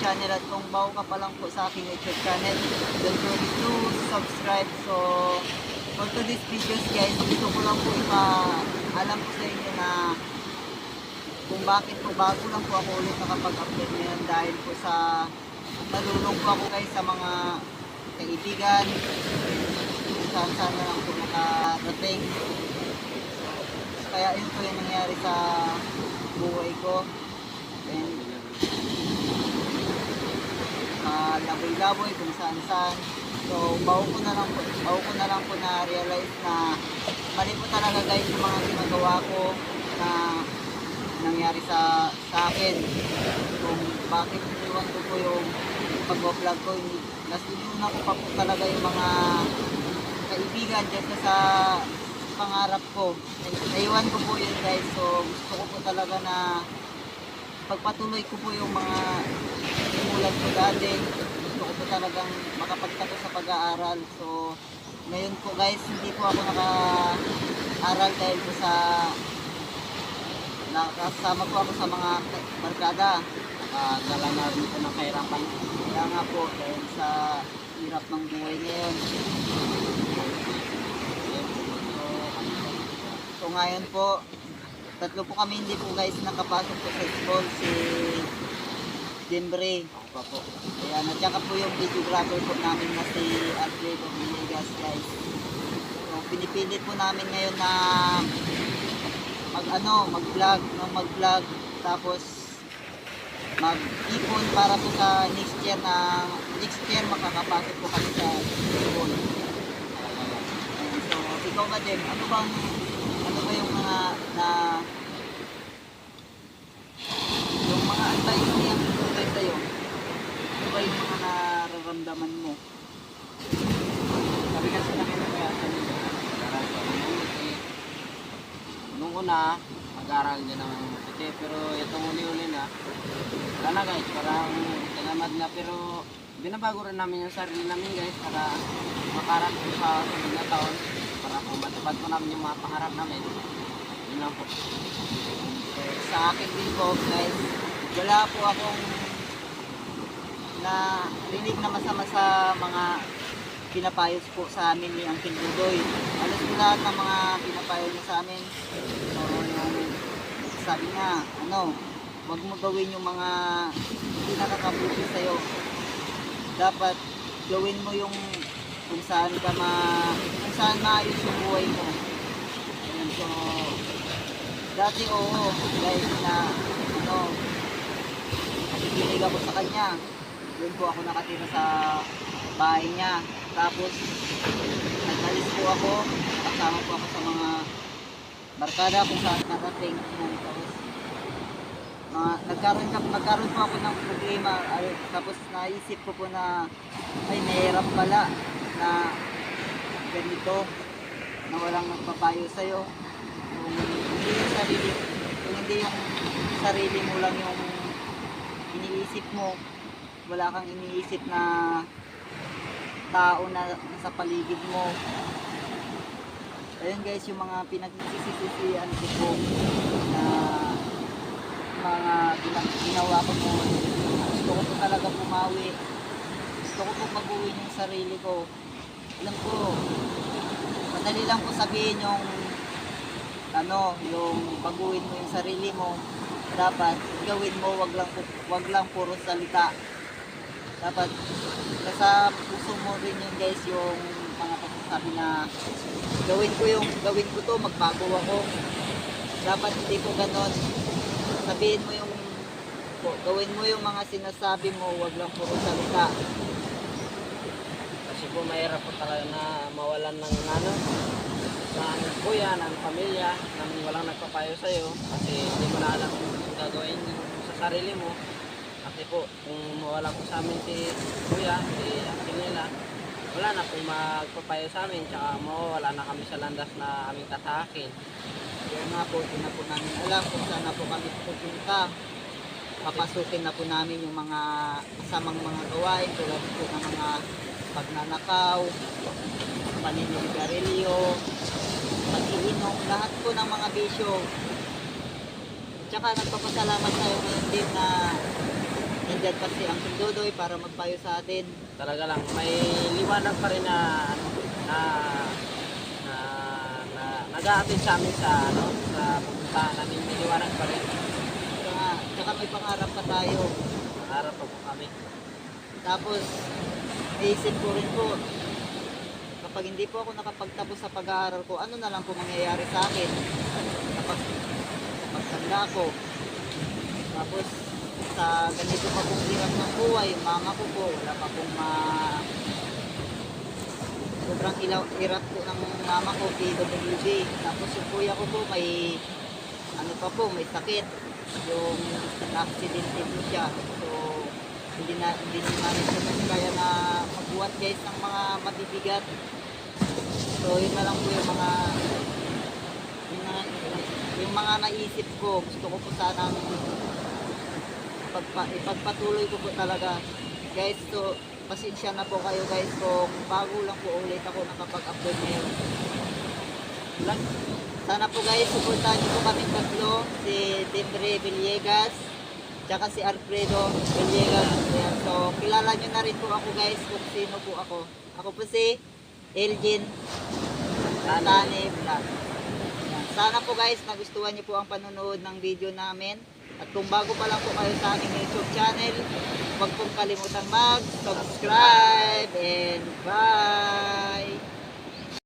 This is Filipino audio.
channel at kung bago ka pa lang po sa aking YouTube channel, don't forget to subscribe. So, for today's videos guys, gusto ko lang po ipa-alam ko sa inyo na kung bakit po bago lang po ako ulit nakapag-upload ngayon dahil po sa nalulong po ako guys sa mga kaibigan. Saan saan na lang po nakarating. Kaya yun po yung nangyari sa buhay ko. And laboy-laboy kung saan saan so bago ko na lang po bago ko na lang po na realize na mali po talaga guys yung mga ginagawa ko na nangyari sa sa akin. Kung bakit iniwan ko po yung pag-vlog ko nasunod ko pa po talaga yung mga kaibigan dyan sa, pangarap ko. Nai- naiwan ko po yun guys. So gusto ko po talaga na pagpatuloy ko po yung mga simulan ko dati talagang makapagtago sa pag-aaral. So ngayon po guys hindi po ako naka-aral dahil po sa nakasama po ako sa mga barkada. Nakadala na rin po ng kahirapan. Kaya nga po dahil sa hirap ng buhay ngayon. So ngayon po tatlo po kami hindi po guys nakapasok po sa school. Si Jembre ako pa po. Ayan at saka po yung videographer po namin na si Alfredo Villegas guys. So pinipilit po namin ngayon na mag ano, mag-vlog, no, mag-vlog. Tapos mag-ipon para po sa next year na next year makakapasok po kami sa ipon. So, ikaw ba din, ano bang ano ba yung mga na yung mga advice niya tungkol sa'yo? Ano ba yung mga nararamdaman mo? Sabi kasi na kaya kaya sa eh. Nung una, mag-aral din ng maputi, pero itong uli-uli na, wala na guys, parang tinamad na, pero binabago rin namin yung sarili namin guys, para po sa sunod na taon, para po matupad po namin yung mga pangarap namin. Yun lang po. So, sa akin din po, guys, wala po akong na rinig na masama sa mga pinapayos po sa amin ni Uncle Budoy. Alas po lahat ng mga pinapayo niya sa amin. So, sabi niya, ano, wag mo gawin yung mga hindi nakakabuti sa'yo. Dapat gawin mo yung kung saan ka ma kung saan maayos yung buhay mo. Ayun, so, Dati oo, guys, na ano, nakikinig ako sa kanya. Doon po ako nakatira sa bahay niya. Tapos, nag-alis po ako, kasama po ako sa mga barkada kung saan narating. Yan, tapos, mga, nagkaroon, ka, nagkaroon po ako ng problema. Ay, tapos naisip ko po na, ay, mahirap pala na ganito, na walang nagpapayo sa'yo kung hindi yung sarili kung hindi yung sarili mo lang yung iniisip mo wala kang iniisip na tao na sa paligid mo. Ayun guys yung mga pinagsisisisihan ko po na mga gina- ginawa ko po. Gusto ko po talaga pumawi gusto ko po baguhin yung sarili ko. Alam ko madali lang po sabihin yung ano, yung baguhin mo yung sarili mo, dapat gawin mo, wag lang wag lang puro salita. Dapat nasa puso mo rin yun guys yung mga pagsasabi na gawin ko yung gawin ko to, magbago ako. Dapat hindi ko ganon. Sabihin mo yung gawin mo yung mga sinasabi mo, wag lang puro salita. Kasi po mahirap po talaga na mawalan ng ano, ng kuya, ng pamilya, nang walang nagpapayo sa'yo kasi hindi mo na alam kung gagawin sa sarili mo. Kasi po, kung mawala po sa amin si kuya, si akin nila, wala na po magpapayo sa amin, tsaka mawawala na kami sa landas na aming tatahakin. Kaya nga po, hindi na po namin alam kung saan na po kami pupunta. Papasukin na po namin yung mga kasamang mga gawain tulad po ng mga pagnanakaw, paninigarilyo, pag-iinom, lahat po ng mga bisyo. Tsaka nagpapasalamat tayo ngayon din na nandyan pa si Uncle Dodoy para magpayo sa atin. talaga lang may liwanag pa rin na ano na na, na nag-aatid sa amin sa ano sa pupuntahan namin may liwanag pa rin Tsaka, tsaka may pangarap pa tayo. harap pa po kami Tapos, naisip ko rin po, kapag hindi po ako nakapagtapos sa pag-aaral ko, ano na lang po mangyayari sa akin kapag pagtanda ko. Tapos, sa ganito pa pong hirap ng buhay, mama ko po, wala pa pong ma... Sobrang hirap po ng mama ko, PWD. Tapos yung kuya ko po, may ano pa po, may sakit. Yung na-accidente po siya. So, hindi na hindi na namin kami kaya na magbuhat guys ng mga matibigat. So, yun na lang po yung mga yung, mga, yung mga naisip ko. Gusto ko po sanang pagpa, ipagpatuloy ko po talaga. Guys, so pasensya na po kayo guys kung bago lang po ulit ako nakapag-upload ngayon. Sana po guys, suportahan niyo po kami tatlo, si Dendre Villegas, tsaka si Alfredo Villegas. Ayan, so, kilala niyo na rin po ako guys kung sino po ako. Ako po si Elgin Tane Vlog. Sana po guys, nagustuhan niyo po ang panonood ng video namin. At kung bago pa lang po kayo sa aming YouTube channel, huwag pong kalimutan mag-subscribe and bye!